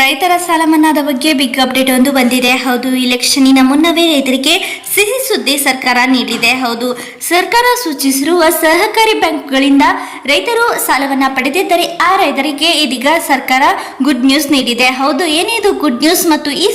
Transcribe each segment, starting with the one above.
ರೈತರ ಸಾಲ ಮನ್ನಾದ ಬಗ್ಗೆ ಬಿಗ್ ಅಪ್ಡೇಟ್ ಒಂದು ಬಂದಿದೆ. ಹೌದು, ಇಲೆಕ್ಷನ್ನಿನ ಮುನ್ನವೇ ರೈತರಿಗೆ ಸಿಹಿ ಸುದ್ದಿ ಸರ್ಕಾರ ನೀಡಿದೆ. ಹೌದು, ಸರ್ಕಾರ ಸೂಚಿಸಿರುವ ಸಹಕಾರಿ ಬ್ಯಾಂಕ್ಗಳಿಂದ ರೈತರು ಸಾಲವನ್ನ ಪಡೆದಿದ್ದರೆ ಆ ರೈತರಿಗೆ ಇದೀಗ ಸರ್ಕಾರ ಗುಡ್ ನ್ಯೂಸ್ ನೀಡಿದೆ. ಹೌದು ಏನಿದು ಗುಡ್ ನ್ಯೂಸ್ ಮತ್ತು ಈ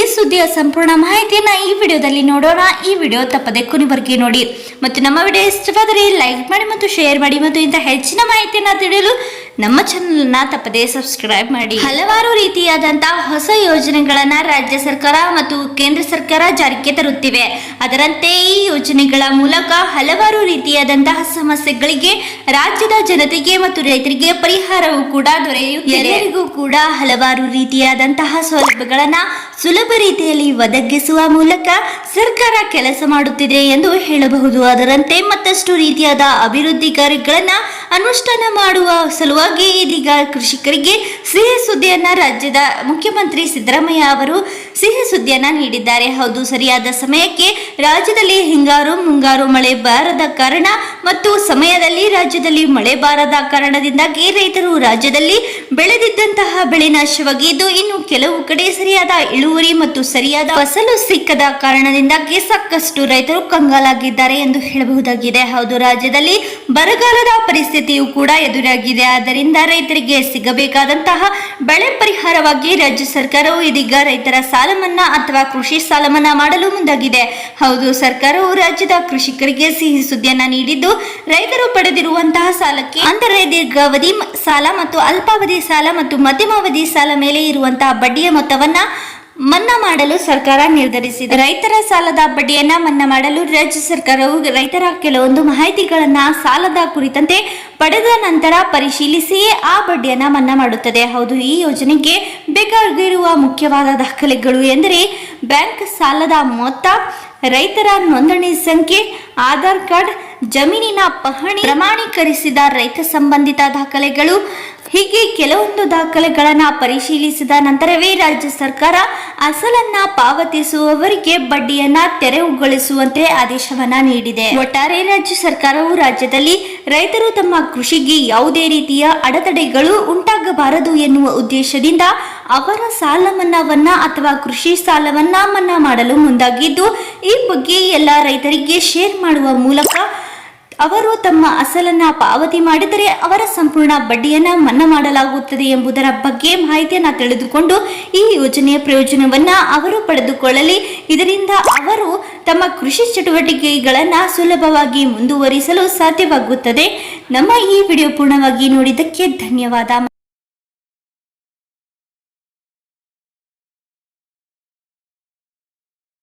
ಈ ಸುದ್ದಿಯ ಸಂಪೂರ್ಣ ಮಾಹಿತಿಯನ್ನು ಈ ವಿಡಿಯೋದಲ್ಲಿ ನೋಡೋಣ. ಈ ವಿಡಿಯೋ ತಪ್ಪದೆ ಕೊನೆವರೆಗೆ ನೋಡಿ. ಮತ್ತು ನಮ್ಮ ವಿಡಿಯೋ ಇಷ್ಟವಾದರೆ ಲೈಕ್ ಮಾಡಿ ಮತ್ತು ಶೇರ್ ಮಾಡಿ ಮತ್ತು ಇಂಥ ಹೆಚ್ಚಿನ ಮಾಹಿತಿಯನ್ನು ತಿಳಿಯಲು ನಮ್ಮ ಚಾನಲ್ನ ತಪ್ಪದೆ ಸಬ್ಸ್ಕ್ರೈಬ್ ಮಾಡಿ. ಹಲವಾರು ರೀತಿಯಾದಂತಹ ಹೊಸ ಯೋಜನೆಗಳನ್ನ ರಾಜ್ಯ ಸರ್ಕಾರ ಮತ್ತು ಕೇಂದ್ರ ಸರ್ಕಾರ ಜಾರಿಗೆ ತರುತ್ತಿವೆ. ಅದರಂತೆ ಈ ಯೋಜನೆಗಳ ಮೂಲಕ ಹಲವಾರು ರೀತಿಯಾದಂತಹ ಸಮಸ್ಯೆಗಳಿಗೆ ರಾಜ್ಯದ ಜನತೆಗೆ ಮತ್ತು ರೈತರಿಗೆ ಪರಿಹಾರವು ಕೂಡ ದೊರೆಯುತ್ತಿದೆ. ಎಲ್ಲರಿಗೂ ಕೂಡ ಹಲವಾರು ರೀತಿಯಾದಂತಹ ಸೌಲಭ್ಯಗಳನ್ನ ಸುಲಭ ರೀತಿಯಲ್ಲಿ ಒದಗಿಸುವ ಮೂಲಕ ಸರ್ಕಾರ ಕೆಲಸ ಮಾಡುತ್ತಿದೆ ಎಂದು ಹೇಳಬಹುದು. ಅದರಂತೆ ಮತ್ತಷ್ಟು ರೀತಿಯಾದ ಅಭಿವೃದ್ಧಿ ಕಾರ್ಯಗಳನ್ನ ಅನುಷ್ಠಾನ ಮಾಡುವ ಸಲುವಾಗಿ ಇದೀಗ ಕೃಷಿಕರಿಗೆ ಸಿಹಿ ಸುದ್ದಿಯನ್ನ ರಾಜ್ಯದ ಮುಖ್ಯಮಂತ್ರಿ ಸಿದ್ದರಾಮಯ್ಯ ಅವರು ಸಿಹಿ ಸುದ್ದಿಯನ್ನ ನೀಡಿದ್ದಾರೆ. ಹೌದು, ಸರಿಯಾದ ಸಮಯಕ್ಕೆ ರಾಜ್ಯದಲ್ಲಿ ಹಿಂಗಾರು ಮುಂಗಾರು ಮಳೆ ಬಾರದ ಕಾರಣ ಮತ್ತು ಸಮಯದಲ್ಲಿ ರಾಜ್ಯದಲ್ಲಿ ಮಳೆ ಬಾರದ ಕಾರಣದಿಂದಾಗಿ ರೈತರು ರಾಜ್ಯದಲ್ಲಿ ಬೆಳೆದಿದ್ದಂತಹ ಬೆಳೆ ನಾಶವಾಗಿದ್ದು, ಇನ್ನು ಕೆಲವು ಕಡೆ ಸರಿಯಾದ ಇಳುವರಿ ಮತ್ತು ಸರಿಯಾದ ಫಸಲು ಸಿಕ್ಕದ ಕಾರಣದಿಂದಾಗಿ ಸಾಕಷ್ಟು ರೈತರು ಕಂಗಾಲಾಗಿದ್ದಾರೆ ಎಂದು ಹೇಳಬಹುದಾಗಿದೆ. ಹೌದು, ರಾಜ್ಯದಲ್ಲಿ ಬರಗಾಲದ ಪರಿಸ್ಥಿತಿಯು ಕೂಡ ಎದುರಾಗಿದೆ. ಆದ್ದರಿಂದ ರೈತರಿಗೆ ಸಿಗಬೇಕಾದಂತಹ ಬೆಳೆ ಪರಿಹಾರವಾಗಿ ರಾಜ್ಯ ಸರ್ಕಾರವು ಇದೀಗ ರೈತರ ಮನ್ನಾ ಅಥವಾ ಕೃಷಿ ಸಾಲ ಮನ್ನಾ ಮಾಡಲು ಮುಂದಾಗಿದೆ. ಹೌದು ಸರ್ಕಾರವು ರಾಜ್ಯದ ಕೃಷಿಕರಿಗೆ ಸಿಹಿ ಸುದ್ದಿಯನ್ನ ನೀಡಿದ್ದು, ರೈತರು ಪಡೆದಿರುವಂತಹ ಸಾಲಕ್ಕೆ ಅಂದರೆ ದೀರ್ಘಾವಧಿ ಸಾಲ ಮತ್ತು ಅಲ್ಪಾವಧಿ ಸಾಲ ಮತ್ತು ಮಧ್ಯಮಾವಧಿ ಸಾಲ ಮೇಲೆ ಇರುವಂತಹ ಬಡ್ಡಿಯ ಮೊತ್ತವನ್ನ ಮನ್ನಾ ಮಾಡಲು ಸರ್ಕಾರ ನಿರ್ಧರಿಸಿದೆ. ರೈತರ ಸಾಲದ ಬಡ್ಡಿಯನ್ನ ಮನ್ನಾ ಮಾಡಲು ರಾಜ್ಯ ಸರ್ಕಾರವು ರೈತರ ಕೆಲವೊಂದು ಮಾಹಿತಿಗಳನ್ನ ಸಾಲದ ಕುರಿತಂತೆ ಪಡೆದ ನಂತರ ಪರಿಶೀಲಿಸಿಯೇ ಆ ಬಡ್ಡಿಯನ್ನ ಮನ್ನಾ ಮಾಡುತ್ತದೆ. ಹೌದು, ಈ ಯೋಜನೆಗೆ ಬೇಕಾಗಿರುವ ಮುಖ್ಯವಾದ ದಾಖಲೆಗಳು ಎಂದರೆ ಬ್ಯಾಂಕ್ ಸಾಲದ ಮೊತ್ತ, ರೈತರ ನೋಂದಣಿ ಸಂಖ್ಯೆ, ಆಧಾರ್ ಕಾರ್ಡ್ ಜಮೀನಿನ ಪಹಣಿ ಪ್ರಮಾಣೀಕರಿಸಿದ ರೈತ ಸಂಬಂಧಿತ ದಾಖಲೆಗಳು, ಹೀಗೆ ಕೆಲವೊಂದು ದಾಖಲೆಗಳನ್ನ ಪರಿಶೀಲಿಸಿದ ನಂತರವೇ ರಾಜ್ಯ ಸರ್ಕಾರ ಅಸಲನ್ನ ಪಾವತಿಸುವವರಿಗೆ ಬಡ್ಡಿಯನ್ನ ತೆರವುಗೊಳಿಸುವಂತೆ ಆದೇಶವನ್ನ ನೀಡಿದೆ. ಒಟ್ಟಾರೆ ರಾಜ್ಯ ಸರ್ಕಾರವು ರಾಜ್ಯದಲ್ಲಿ ರೈತರು ತಮ್ಮ ಕೃಷಿಗೆ ಯಾವುದೇ ರೀತಿಯ ಅಡೆತಡೆಗಳು ಉಂಟಾಗಬಾರದು ಎನ್ನುವ ಉದ್ದೇಶದಿಂದ ಅವರ ಸಾಲ ಮನ್ನಾವನ್ನ ಅಥವಾ ಕೃಷಿ ಸಾಲವನ್ನ ಮನ್ನಾ ಮಾಡಲು ಮುಂದಾಗಿದ್ದು, ಈ ಬಗ್ಗೆ ಎಲ್ಲ ರೈತರಿಗೆ ಶೇರ್ ಮಾಡುವ ಮೂಲಕ ಅವರು ತಮ್ಮ ಅಸಲನ್ನ ಪಾವತಿ ಮಾಡಿದರೆ ಅವರ ಸಂಪೂರ್ಣ ಬಡ್ಡಿಯನ್ನ ಮನ್ನಾ ಮಾಡಲಾಗುತ್ತದೆ ಎಂಬುದರ ಬಗ್ಗೆ ಮಾಹಿತಿಯನ್ನ ತಿಳಿದುಕೊಂಡು ಈ ಯೋಜನೆಯ ಪ್ರಯೋಜನವನ್ನ ಅವರು ಪಡೆದುಕೊಳ್ಳಲಿ. ಇದರಿಂದ ಅವರು ತಮ್ಮ ಕೃಷಿ ಚಟುವಟಿಕೆಗಳನ್ನ ಸುಲಭವಾಗಿ ಮುಂದುವರಿಸಲು ಸಾಧ್ಯವಾಗುತ್ತದೆ. ನಮ್ಮ ಈ ವಿಡಿಯೋ ಪೂರ್ಣವಾಗಿ ನೋಡಿದ್ದಕ್ಕೆ ಧನ್ಯವಾದ.